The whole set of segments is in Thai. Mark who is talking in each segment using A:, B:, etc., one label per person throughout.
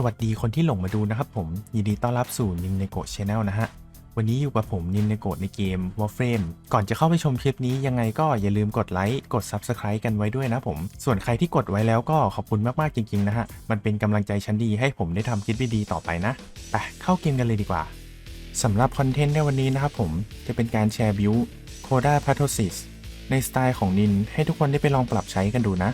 A: สวัสดีคนที่หลงมาดูนะครับผม ยินดีต้อนรับสู่นินเนโกะชาแนลนะฮะ วันนี้อยู่กับผมนินเนโกะในเกม Warframe ก่อนจะเข้าไปชมคลิปนี้ยังไงก็อย่าลืมกดไลค์กด Subscribe กันไว้ด้วยนะผม ส่วนใครที่กดไว้แล้วก็ขอบคุณมาก ๆ จริง ๆ นะฮะ มันเป็นกำลังใจชั้นดีให้ผมได้ทำคลิปดีๆต่อไปนะไปเข้าเกมกันเลยดีกว่าสำหรับคอนเทนต์ในวันนี้นะครับผมจะเป็นการแชร์บิวโคดาพาโทซิสในสไตล์ของนินให้ทุกคนได้ไปลองปรับใช้กันดูนะ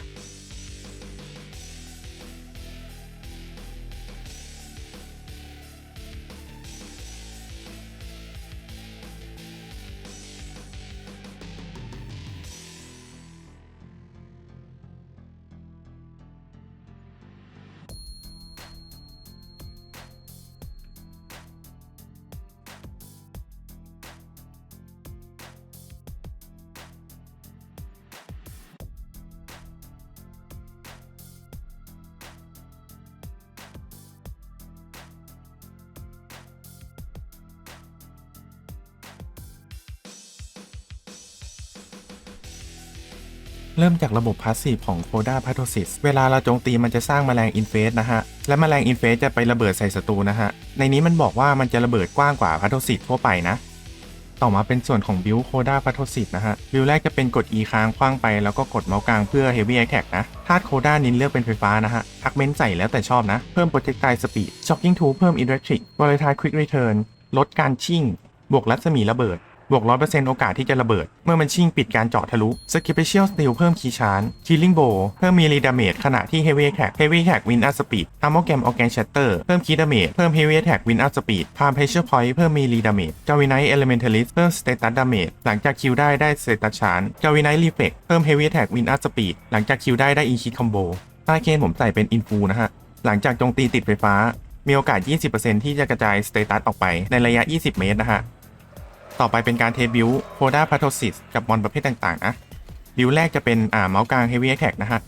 A: เริ่มจากระบบพาสซีฟของ Coda p a t o s i s เวลาเราโจมตีมันจะสร้างแมลงอินเฟสนะฮะ และแมลงอินเฟสจะไประเบิดใส่ศัตรูนะฮะ ในนี้มันบอกว่ามันจะระเบิดกว้างกว่า p a t o s i s ทั่วไปนะ ต่อมาเป็นส่วนของบิล Coda p a t o s i s นะฮะ บิลแรกจะเป็นกด E ค้างคว้างไปแล้วก็กดเมาส์กลางเพื่อ Heavy Attack นะธาตุ Coda นินเลือกเป็นไฟฟ้านะฮะทักเม้นใส่แล้วแต่ชอบนะ เพิ่ม Projectile Speed Shocking Tool เพิ่ม Electric Volatile Quick Return ลดการชิ่งบวกรัศมีระเบิด บวก 100%โอกาสที่จะระเบิด เมื่อมันชิ่งปิดการเจาะทะลุสกิปเปเชียลสติลเพิ่มคีชานคิลลิ่งโบเพิ่มมีรีดาเมจขณะที่เฮเวียแท็กเฮเวียแท็กวินอัพสปีดอัมโมแกมออแกนชัตเตอร์เพิ่มคีดาเมจเพิ่มเฮเวียแท็กวินอัพสปีดพามเพเชอร์พอยต์เพิ่มมีรีดาเมจกาวินไนเอลิเมนทัลิสเพิ่มสเตตัสดาเมจหลังจากคิวได้ได้สเตตัสชานกาวินไนรีเฟกเพิ่มเฮเวียแท็กวินอัพสปีดหลังจากคิวได้ได้อีคิดคอมโบใต้เคนผมใส่เป็นอินฟูนะฮะหลังจากจมตีติดไฟฟ้ามีโอกาส 20%ที่จะกระจายสเตตัสออกไปในระยะ 20 เมตรนะฮะ ต่อไปเป็นการเทสบิวโคด้าพาโทซิสกับมอนประเภทต่างๆนะบิวแรกจะเป็นอ่าเมาส์กลางเฮฟวี่แท็กนะฮะ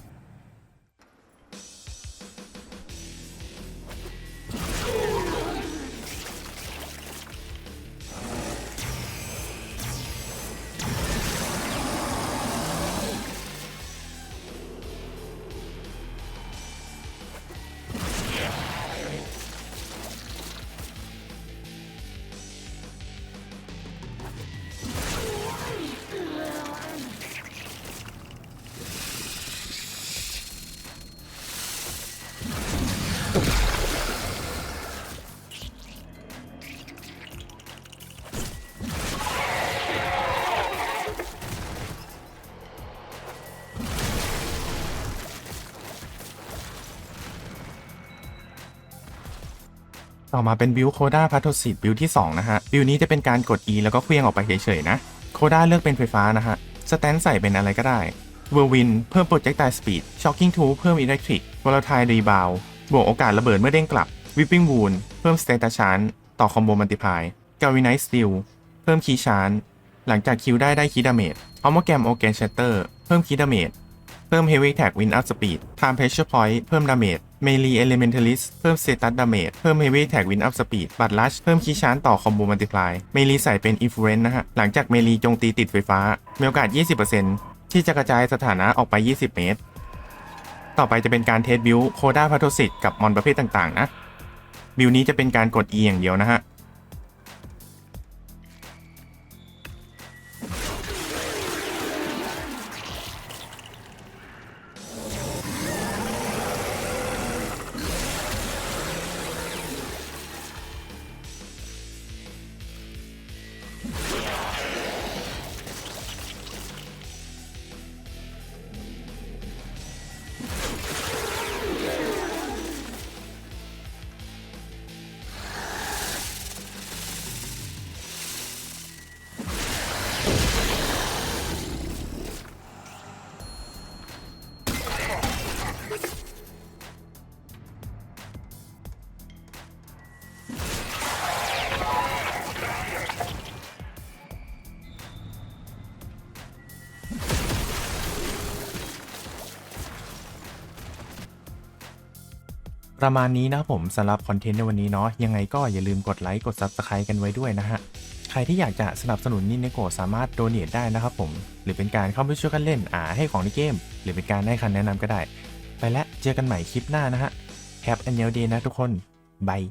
A: ต่อมาเป็นบิวโคด้าพาโทซิสบิวที่ 2 นะฮะ บิวนี้จะเป็นการกด E แล้วก็เคลื่องออกไปเฉยๆนะ โคด้าเลือกเป็นไฟฟ้านะฮะ สแตนใส่เป็นอะไรก็ได้เวอร์วินเพิ่มโปรเจกต์ไ e สปีดช็อคกิ้งทูเพิ่มอิเล็กทริกวอลทายรีบาวบวกโอกาสระเบิดเมื่อเด้งกลับวิปปิ้งวูนเพิ่มสเตตัสชานต่อคอมโบมัลติพายกาวินไนสติลเพิ่มคีชานหลังจากคิวได้ได้คีดาเมจเอามาแกมโอแกนเชตเตอร์เพิ่มคีดาเมจเพิ่ม Heavy Attack Win Up Speed Time Pressure Point เพิ่ม Damage Melee Elementalist เพิ่ม Status Damage เพิ่ม Heavy Attack Win Up Speed บัตลัชเพิ่มคีชานต่อคอมโบมัลติพลายเมลีใส่เป็นอินฟลูเอนซ์นะฮะ หลังจากเมลีจงตีติดไฟฟ้า มีโอกาส 20%ที่จะกระจายสถานะออกไป 20 เมตร ต่อไปจะเป็นการเทสบิวโคดาพาโทสิตกับมอนประเภทต่างๆ นะ บิวนี้จะเป็นการกด E อย่างเดียวนะฮะ ประมาณนี้นะครับผมสำหรับคอนเทนต์ในวันนี้เนาะยังไงก็อย่าลืมกดไลค์กด Subscribe กันไว้ด้วยนะฮะใครที่อยากจะสนับสนุนนินเนโกสามารถโดเน a ได้นะครับผม หรือเป็นการเข้าไปช่วยกันเล่นอ่าให้ของในเกม หรือเป็นการให้คำแนะนำก็ได้ ไปแล้วเจอกันใหม่คลิปหน้านะฮะแฮปแอนเนลเดย์นะทุกคนบาย